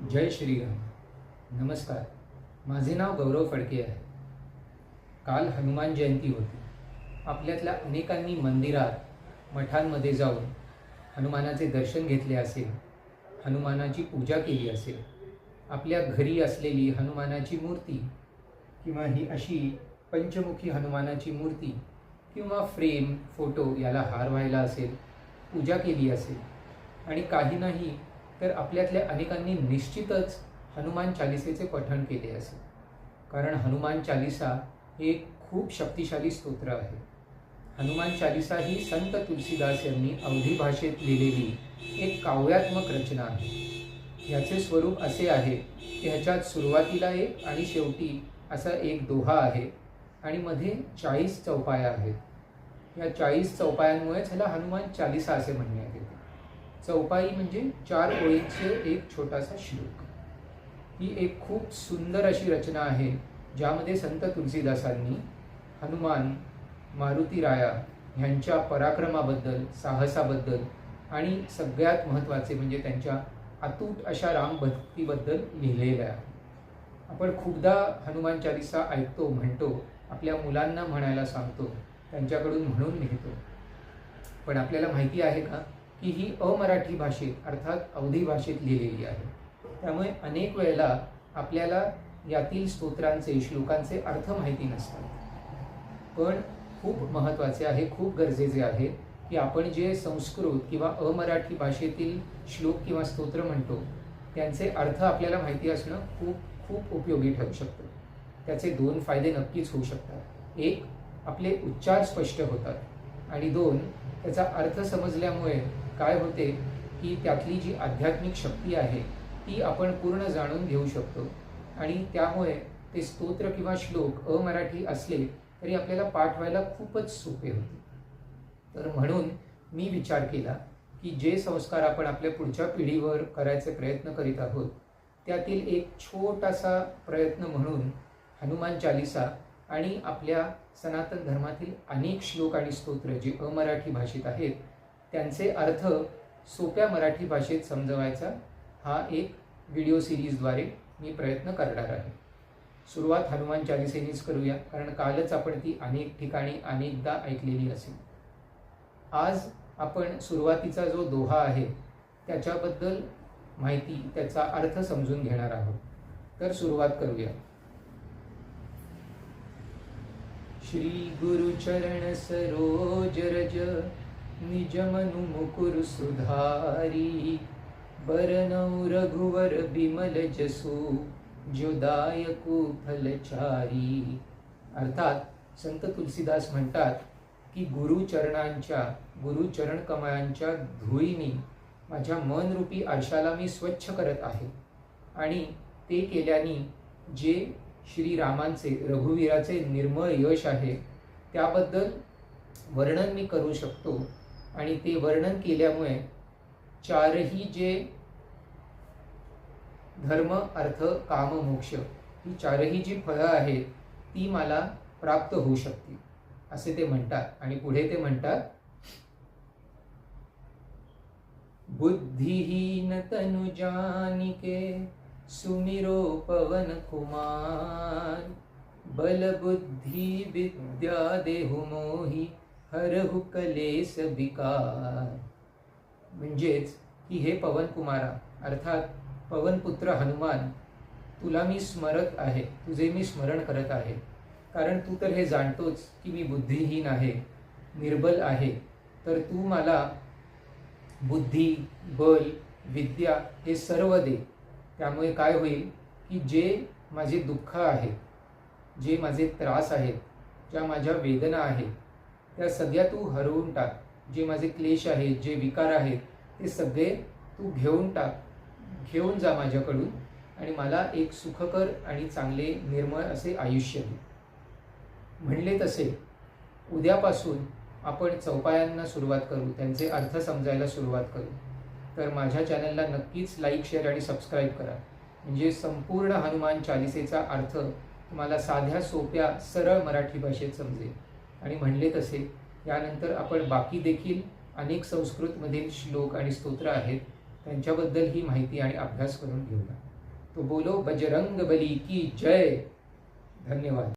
जय श्रीराम. नमस्कार. माझे नाव गौरव फडके आहे. काल हनुमान जयंती होती. आपल्यातल्या अनेकांनी मंदिरात मठांमध्ये जाऊन हनुमानाचे दर्शन घेतले असेल हनुमानाची पूजा केली असेल आपल्या घरी असलेली हनुमानाची मूर्ती किंवा ही अशी पंचमुखी हनुमानाची मूर्ती किंवा फ्रेम फोटो याला हार व्हायला असेल पूजा केली असेल आणि काही नाही तर आपल्यातल्या अनेकांनी निश्चितच हनुमान चालिसेचे पठण केले असेल. कारण हनुमान चालिसा हे एक खूप शक्तिशाली स्तोत्र आहे. हनुमान चालिसा ही संत तुलसीदास यांनी अवधी भाषेत लिहिलेली एक काव्यात्मक रचना आहे. याचे स्वरूप असे आहे की ह्याच्यात सुरुवातीला एक आणि शेवटी असा एक दोहा आहे आणि मध्ये चाळीस चौपाया आहेत. या चाळीस चौपायांमुळेच ह्याला हनुमान चालिसा असे म्हणणे आहे. चौपाई म्हणजे चार ओळींचे एक छोटासा श्लोक. ही एक खूप सुंदर अशी रचना आहे ज्यामध्ये संत तुलसीदासांनी हनुमान मारुती राया ह्यांच्या पराक्रमाबद्दल साहसाबद्दल आणि सगळ्यात महत्त्वाचे म्हणजे त्यांच्या अतूट अशा रामभक्तीबद्दल लिहिलेलं आहे. आपण खूपदा हनुमान चालिसा ऐकतो म्हणतो आपल्या मुलांना म्हणायला सांगतो त्यांच्याकडून म्हणून लिहितो. पण आपल्याला माहिती आहे का? की ही अमराठी भाषेत अर्थात अवधी भाषेत लिहिलेली आहे. त्यामुळे अनेक वेळेला आपल्याला यातील स्तोत्रांचे श्लोकांचे अर्थ माहिती नसतात. पण खूप महत्त्वाचे आहे खूप गरजेचे आहे की आपण जे संस्कृत किंवा अमराठी भाषेतील श्लोक किंवा स्तोत्र म्हणतो त्यांचे अर्थ आपल्याला माहिती असणं खूप खूप उपयोगी ठरू शकतं. त्याचे दोन फायदे नक्कीच होऊ शकतात. एक आपले उच्चार स्पष्ट होतात. आणि दोन त्याचा अर्थ समजल्यामुळे काय होते की त्यातली जी आध्यात्मिक शक्ती आहे ती आपण पूर्ण जाणून घेऊ शकतो. आणि त्यामुळे ते स्तोत्र किंवा श्लोक अमराठी असले तरी आपल्याला पाठ व्हायला खूपच सोपे होते. तर म्हणून मी विचार केला की जे संस्कार आपण आपल्या पुढच्या पिढीवर करायचे प्रयत्न करीत आहोत त्यातील एक छोटासा प्रयत्न म्हणून हनुमान चालिसा आणि आपल्या सनातन धर्मातील अनेक श्लोक आणि स्तोत्र जे अमराठी भाषेत आहेत त्यांचे अर्थ सोप्या मराठी भाषेत समजवायचा हा एक व्हिडिओ सिरीजद्वारे मी प्रयत्न करणार आहे. सुरुवात हनुमान चालिसेनीच करूया कारण कालच आपण ती अनेक ठिकाणी अनेकदा ऐकलेली असेल. आज आपण सुरुवातीचा जो दोहा आहे त्याच्याबद्दल माहिती त्याचा अर्थ समजून घेणार आहोत. तर सुरुवात करूया. श्री गुरुचरण सरोज रज निजमनु मुकुर सुधारी। बरनौ रघुवर बिमल जसू जोदायकु फलचारी अर्थात संत तुलसीदास म्हणतात की गुरुचरणांच्या गुरुचरण कमळांच्या धुळीने माझ्या मनरूपी आरशाला मी स्वच्छ करत आहे. आणि ते केल्याने जे श्रीरामांचे रघुवीराचे निर्मळ यश आहे त्याबद्दल वर्णन मी करू शकतो. आणि ते वर्णन केल्यामुळे चारही जे धर्म अर्थ काम मोक्ष ही चारही जी फळं आहेत ती मला प्राप्त होऊ शकतील असे ते म्हणतात. आणि पुढे ते म्हणतात बुद्धिहीन तनुजानिके सुमिरो पवन कुमार बल बुद्धी विद्या देहु मोही हरहु कलेस विकार म्हणजेच की हे पवन कुमारा अर्थात पवनपुत्र हनुमान तुला मी स्मरत आहे तुझे मी स्मरण करत आहे. कारण तू तर हे जाणतोच की मी बुद्धिहीन आहे निर्बल आहे. तर तू मला बुद्धी बल विद्या हे सर्व दे. त्यामुळे काय होईल की जे माझे दुःख आहे जे माझे त्रास आहेत ज्या माझ्या वेदना आहेत त्या सगळ्या तू हरवून टाक. जे माझे क्लेश आहेत जे विकार आहेत ते सगळे तू घेऊन टाक. घेऊन जा माझ्याकडून आणि मला एक सुखकर आणि चांगले निर्मळ असे आयुष्य दे. म्हणले तसे. उद्यापासून आपण चौपायांना सुरुवात करू त्यांचे अर्थ समजायला सुरुवात करू. तर माझ्या चॅनलला नक्कीच लाईक शेअर आणि सबस्क्राईब करा. म्हणजे संपूर्ण हनुमान चालिसेचा अर्थ तुम्हाला साध्या सोप्या सरळ मराठी भाषेत समजेल. आणि म्हणले तसे. यानंतर आपण बाकी देखील अनेक संस्कृतमधील श्लोक आणि स्तोत्र आहेत त्यांच्याबद्दल ही माहिती आणि अभ्यास करून घेऊया. तो बोलो बजरंग बली की जय. धन्यवाद.